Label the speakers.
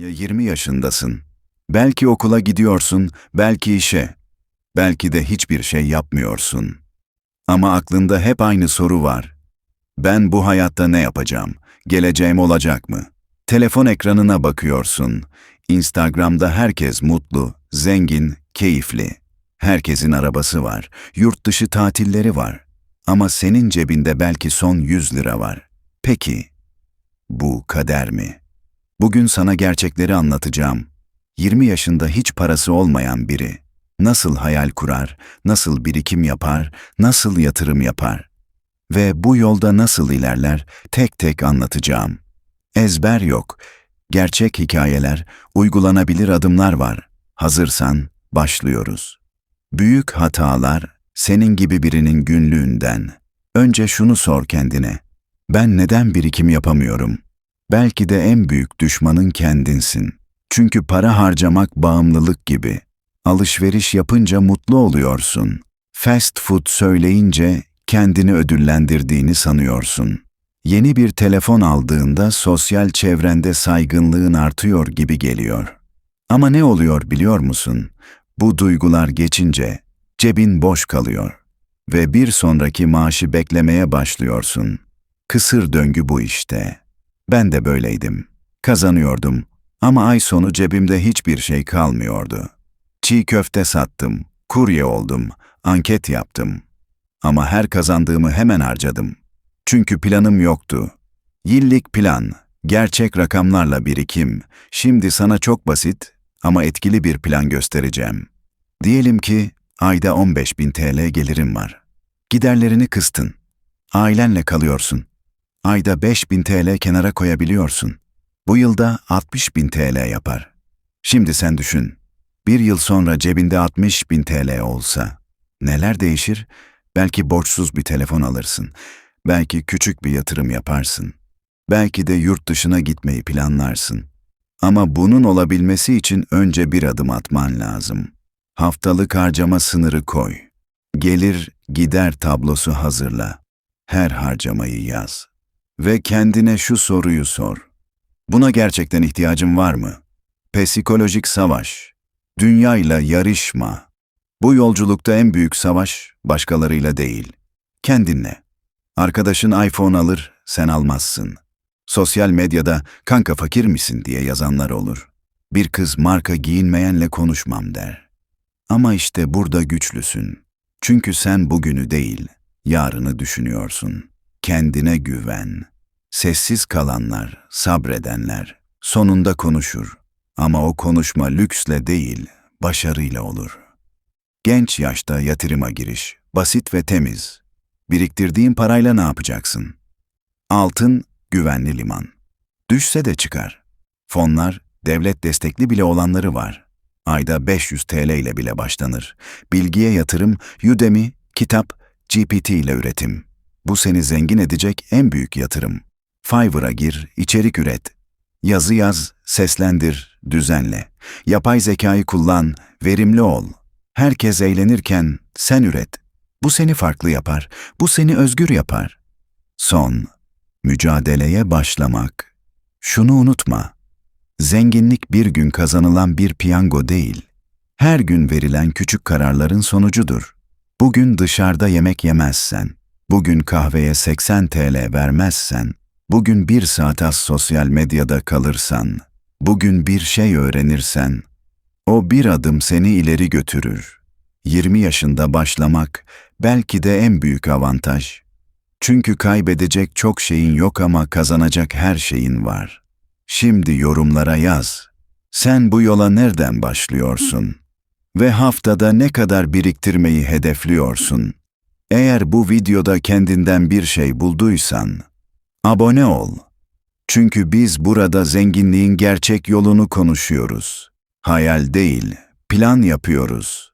Speaker 1: Ya 20 yaşındasın. Belki okula gidiyorsun, belki işe. Belki de hiçbir şey yapmıyorsun. Ama aklında hep aynı soru var. Ben bu hayatta ne yapacağım? Geleceğim olacak mı? Telefon ekranına bakıyorsun. Instagram'da herkes mutlu, zengin, keyifli. Herkesin arabası var, yurt dışı tatilleri var. Ama senin cebinde belki son 100 lira var. Peki, bu kader mi? Bugün sana gerçekleri anlatacağım. 20 yaşında hiç parası olmayan biri nasıl hayal kurar, nasıl birikim yapar, nasıl yatırım yapar ve bu yolda nasıl ilerler tek tek anlatacağım. Ezber yok. Gerçek hikayeler, uygulanabilir adımlar var. Hazırsan başlıyoruz. Büyük hatalar senin gibi birinin günlüğünden. Önce şunu sor kendine. Ben neden birikim yapamıyorum? Belki de en büyük düşmanın kendinsin. Çünkü para harcamak bağımlılık gibi. Alışveriş yapınca mutlu oluyorsun. Fast food söyleyince kendini ödüllendirdiğini sanıyorsun. Yeni bir telefon aldığında sosyal çevrende saygınlığın artıyor gibi geliyor. Ama ne oluyor biliyor musun? Bu duygular geçince cebin boş kalıyor ve bir sonraki maaşı beklemeye başlıyorsun. Kısır döngü bu işte. Ben de böyleydim. Kazanıyordum ama ay sonu cebimde hiçbir şey kalmıyordu. Çiğ köfte sattım, kurye oldum, anket yaptım. Ama her kazandığımı hemen harcadım. Çünkü planım yoktu. Yıllık plan, gerçek rakamlarla birikim. Şimdi sana çok basit ama etkili bir plan göstereceğim. Diyelim ki ayda 15 bin TL gelirim var. Giderlerini kıstın. Ailenle kalıyorsun. Ayda 5 bin TL kenara koyabiliyorsun. Bu yılda 60 bin TL yapar. Şimdi sen düşün. Bir yıl sonra cebinde 60 bin TL olsa neler değişir? Belki borçsuz bir telefon alırsın. Belki küçük bir yatırım yaparsın. Belki de yurt dışına gitmeyi planlarsın. Ama bunun olabilmesi için önce bir adım atman lazım. Haftalık harcama sınırı koy. Gelir, gider tablosu hazırla. Her harcamayı yaz. Ve kendine şu soruyu sor. Buna gerçekten ihtiyacın var mı? Psikolojik savaş. Dünyayla yarışma. Bu yolculukta en büyük savaş başkalarıyla değil. Kendinle. Arkadaşın iPhone alır, sen almazsın. Sosyal medyada kanka fakir misin diye yazanlar olur. Bir kız marka giyinmeyenle konuşmam der. Ama işte burada güçlüsün. Çünkü sen bugünü değil, yarını düşünüyorsun. Kendine güven. Sessiz kalanlar, sabredenler sonunda konuşur. Ama o konuşma lüksle değil, başarıyla olur. Genç yaşta yatırıma giriş, basit ve temiz. Biriktirdiğin parayla ne yapacaksın? Altın, güvenli liman. Düşse de çıkar. Fonlar, devlet destekli bile olanları var. Ayda 500 TL ile bile başlanır. Bilgiye yatırım, Udemy, kitap, GPT ile üretim. Bu seni zengin edecek en büyük yatırım. Fiverr'a gir, içerik üret. Yazı yaz, seslendir, düzenle. Yapay zekayı kullan, verimli ol. Herkes eğlenirken sen üret. Bu seni farklı yapar, bu seni özgür yapar. Son, mücadeleye başlamak. Şunu unutma. Zenginlik bir gün kazanılan bir piyango değil. Her gün verilen küçük kararların sonucudur. Bugün dışarıda yemek yemezsen, bugün kahveye 80 TL vermezsen, bugün bir saat az sosyal medyada kalırsan, bugün bir şey öğrenirsen, o bir adım seni ileri götürür. 20 yaşında başlamak belki de en büyük avantaj. Çünkü kaybedecek çok şeyin yok ama kazanacak her şeyin var. Şimdi yorumlara yaz. Sen bu yola nereden başlıyorsun? Ve haftada ne kadar biriktirmeyi hedefliyorsun? Eğer bu videoda kendinden bir şey bulduysan, abone ol. Çünkü biz burada zenginliğin gerçek yolunu konuşuyoruz. Hayal değil, plan yapıyoruz.